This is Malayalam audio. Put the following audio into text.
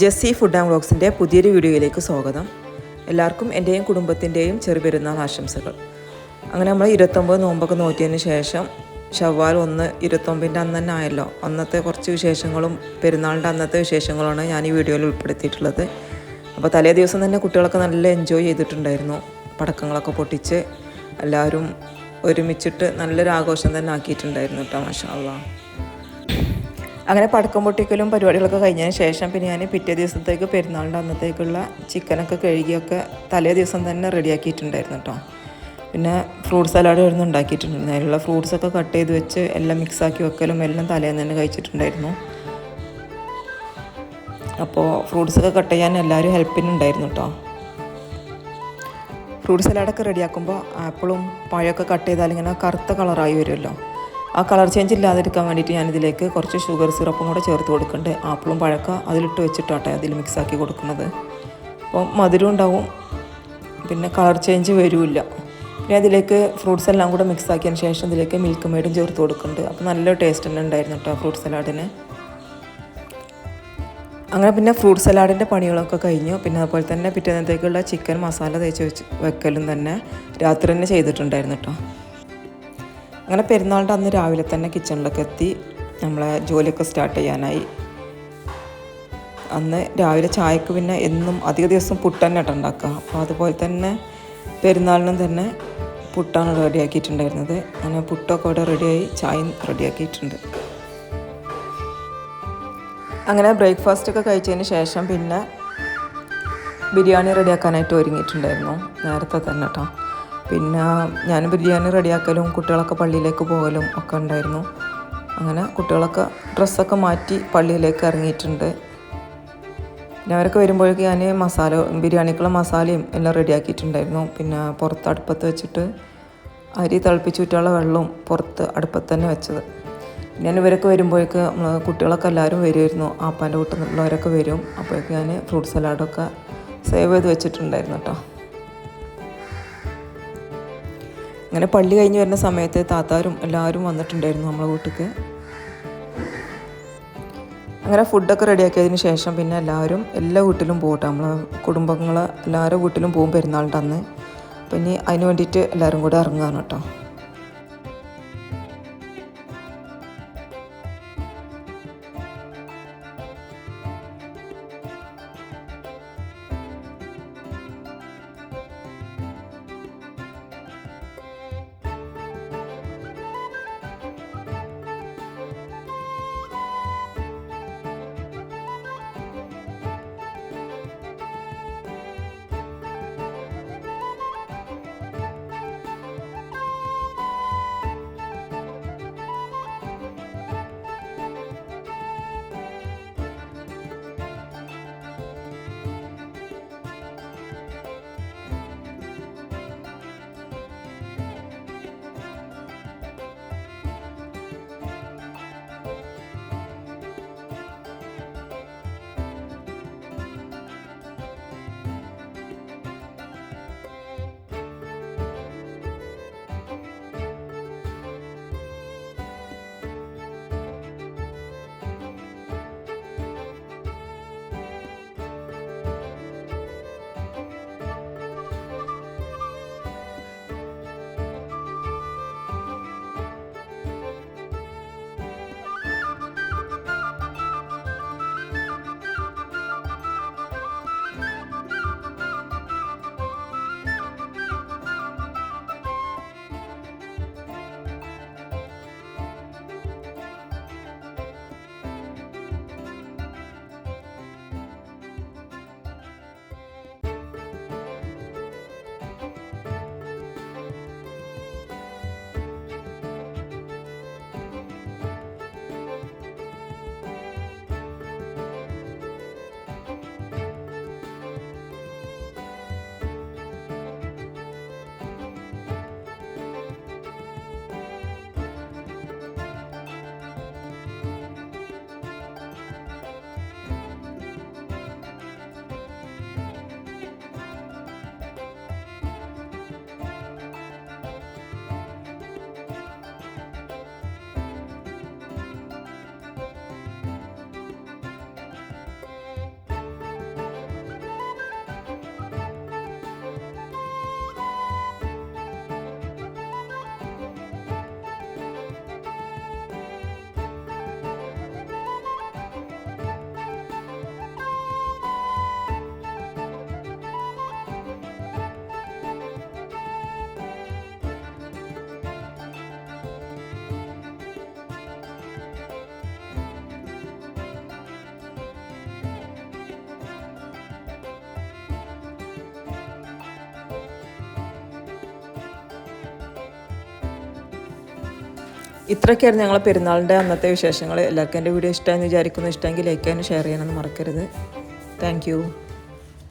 ജെസ്സി ഫുഡ് ആൻഡ് വ്ളോഗ്സിന്റെ പുതിയൊരു വീഡിയോയിലേക്ക് സ്വാഗതം. എല്ലാവർക്കും എന്റെയും കുടുംബത്തിന്റെയും ചെറുപെരുന്നാൾ ആശംസകൾ. അങ്ങനെ നമ്മൾ ഇരുപത്തൊമ്പത് നോമ്പൊക്കെ നോറ്റിയതിന് ശേഷം ഷവ്വാൽ ഒന്ന് ഇരുപത്തൊമ്പതിന്റെ അന്ന് തന്നെ ആയല്ലോ. അന്നത്തെ കുറച്ച് വിശേഷങ്ങളും പെരുന്നാളിന്റെ അന്നത്തെ വിശേഷങ്ങളുമാണ് ഞാൻ ഈ വീഡിയോയിൽ ഉൾപ്പെടുത്തിയിട്ടുള്ളത്. അപ്പോൾ തലേ ദിവസം തന്നെ കുട്ടികളൊക്കെ നല്ല എൻജോയ് ചെയ്തിട്ടുണ്ടായിരുന്നു. പടക്കങ്ങളൊക്കെ പൊട്ടിച്ച് എല്ലാവരും ഒരുമിച്ചിട്ട് നല്ലൊരു ആഘോഷം തന്നെ ആക്കിയിട്ടുണ്ടായിരുന്നു കേട്ടോ മാഷാ അങ്ങനെ പടക്കം പൊട്ടിക്കലും പരിപാടികളൊക്കെ കഴിഞ്ഞതിന് ശേഷം പിന്നെ ഞാൻ പിറ്റേ ദിവസത്തേക്ക് പെരുന്നാളിന്റെ അന്നത്തേക്കുള്ള ചിക്കനൊക്കെ കഴുകിയൊക്കെ തലേ ദിവസം തന്നെ റെഡിയാക്കിയിട്ടുണ്ടായിരുന്നു കേട്ടോ. പിന്നെ ഫ്രൂട്ട് സലാഡ് ആയിരുന്നു ഉണ്ടാക്കിയിട്ടുണ്ടായിരുന്നു അതിലുള്ള ഫ്രൂട്ട്സൊക്കെ കട്ട് ചെയ്ത് വെച്ച് എല്ലാം മിക്സാക്കി വെക്കലും എല്ലാം തലേന്ന് തന്നെ കഴിച്ചിട്ടുണ്ടായിരുന്നു. അപ്പോൾ ഫ്രൂട്ട്സൊക്കെ കട്ട് ചെയ്യാൻ എല്ലാവരും ഹെൽപ്പിനുണ്ടായിരുന്നു കേട്ടോ. ഫ്രൂട്ട് സലാഡൊക്കെ റെഡിയാക്കുമ്പോൾ ആപ്പിളും പഴമൊക്കെ കട്ട് ചെയ്താൽ ഇങ്ങനെ കറുത്ത കളറായി വരുമല്ലോ. ആ കളർ ചേഞ്ച് ഇല്ലാതിരിക്കാൻ വേണ്ടിയിട്ട് ഞാനിതിലേക്ക് കുറച്ച് ഷുഗർ സിറപ്പും കൂടെ ചേർത്ത് കൊടുക്കുന്നുണ്ട്. ആപ്പിളും പഴക്ക അതിലിട്ട് വെച്ചിട്ടാട്ടെ അതിൽ മിക്സാക്കി കൊടുക്കുന്നത്. അപ്പോൾ മധുരം ഉണ്ടാവും പിന്നെ കളർ ചേഞ്ച് വരില്ല പിന്നെ അതിലേക്ക് ഫ്രൂട്ട്സ് എല്ലാം കൂടെ മിക്സ് ആക്കിയതിന് ശേഷം ഇതിലേക്ക് മിൽക്ക് മെയ്ഡും ചേർത്ത് കൊടുക്കുന്നുണ്ട്. അപ്പോൾ നല്ല ടേസ്റ്റ് തന്നെ ഉണ്ടായിരുന്നു കേട്ടോ ഫ്രൂട്ട് സലാഡിന് അങ്ങനെ പിന്നെ ഫ്രൂട്ട് സലാഡിന്റെ പണികളൊക്കെ കഴിഞ്ഞു. പിന്നെ അതുപോലെ തന്നെ പിറ്റേന്നത്തേക്കുള്ള ചിക്കൻ മസാല തേച്ച് വെച്ച് വെക്കലും തന്നെ രാത്രി തന്നെ ചെയ്തിട്ടുണ്ടായിരുന്നു കേട്ടോ അങ്ങനെ പെരുന്നാളിന്റെ അന്ന് രാവിലെ തന്നെ കിച്ചണിലൊക്കെ എത്തി. നമ്മളെ ജോലിയൊക്കെ സ്റ്റാർട്ട് ചെയ്യാനായി. അന്ന് രാവിലെ ചായക്ക് പിന്നെ എന്നും അധിക ദിവസം പുട്ട് ഉണ്ടാക്കുക. അപ്പോൾ അതുപോലെ തന്നെ പെരുന്നാളിനും തന്നെ പുട്ടാണ് റെഡിയാക്കിയിട്ടുണ്ടായിരുന്നത് അങ്ങനെ പുട്ടൊക്കെ ഇവിടെ റെഡിയായി ചായയും റെഡിയാക്കിയിട്ടുണ്ട് അങ്ങനെ ബ്രേക്ക്ഫാസ്റ്റൊക്കെ കഴിച്ചതിന് ശേഷം പിന്നെ ബിരിയാണി റെഡിയാക്കാനായിട്ട് ഒരുങ്ങിയിട്ടുണ്ടായിരുന്നു. നേരത്തെ തന്നെ കേട്ടോ പിന്നെ ഞാൻ ബിരിയാണി റെഡിയാക്കലും കുട്ടികളൊക്കെ പള്ളിയിലേക്ക് പോകലും ഒക്കെ ഉണ്ടായിരുന്നു. അങ്ങനെ കുട്ടികളൊക്കെ ഡ്രസ്സൊക്കെ മാറ്റി പള്ളിയിലേക്ക് ഇറങ്ങിയിട്ടുണ്ട്. പിന്നെ അവരൊക്കെ വരുമ്പോഴേക്ക് ഞാൻ മസാല ബിരിയാണിക്കുള്ള മസാലയും എല്ലാം റെഡിയാക്കിയിട്ടുണ്ടായിരുന്നു. പിന്നെ പുറത്ത് അടുപ്പത്ത് വെച്ചിട്ട് അരി തിളപ്പിച്ചുറ്റുള്ള വെള്ളവും പുറത്ത് അടുപ്പത്ത് തന്നെ വെച്ചത്. ഞാൻ ഇവരൊക്കെ വരുമ്പോഴേക്ക് കുട്ടികളൊക്കെ എല്ലാവരും വരുമായിരുന്നു ആപ്പാന്റെ വീട്ടിൽ നിന്നുള്ളവരൊക്കെ വരും. അപ്പോഴേക്ക് ഞാൻ ഫ്രൂട്ട് സലാഡൊക്കെ സേവ് ചെയ്ത് വെച്ചിട്ടുണ്ടായിരുന്നു കേട്ടോ. അങ്ങനെ പള്ളി കഴിഞ്ഞ് വരുന്ന സമയത്ത് താത്താരും എല്ലാവരും വന്നിട്ടുണ്ടായിരുന്നു നമ്മളെ വീട്ടിലേക്ക് അങ്ങനെ ഫുഡൊക്കെ റെഡിയാക്കിയതിന് ശേഷം പിന്നെ എല്ലാവരും എല്ലാ വീട്ടിലും പോകട്ടെ നമ്മളെ കുടുംബങ്ങൾ എല്ലാവരുടെ വീട്ടിലും പോകും പെരുന്നാളിന്റെ അന്ന്. പിന്നെ അതിന് വേണ്ടിയിട്ട് എല്ലാവരും കൂടെ ഇറങ്ങുകയാണ് കേട്ടോ. ഇത്രയൊക്കെയായിരുന്നു ഞങ്ങളെ പെരുന്നാളിന്റെ അന്നത്തെ വിശേഷങ്ങൾ. എല്ലാവർക്കും എന്റെ വീഡിയോ ഇഷ്ടമായി വിചാരിക്കുന്നു. ഇഷ്ടമെങ്കിൽ ലൈക്ക് ചെയ്യാനും ഷെയർ ചെയ്യാനൊന്നും മറക്കരുത്. താങ്ക്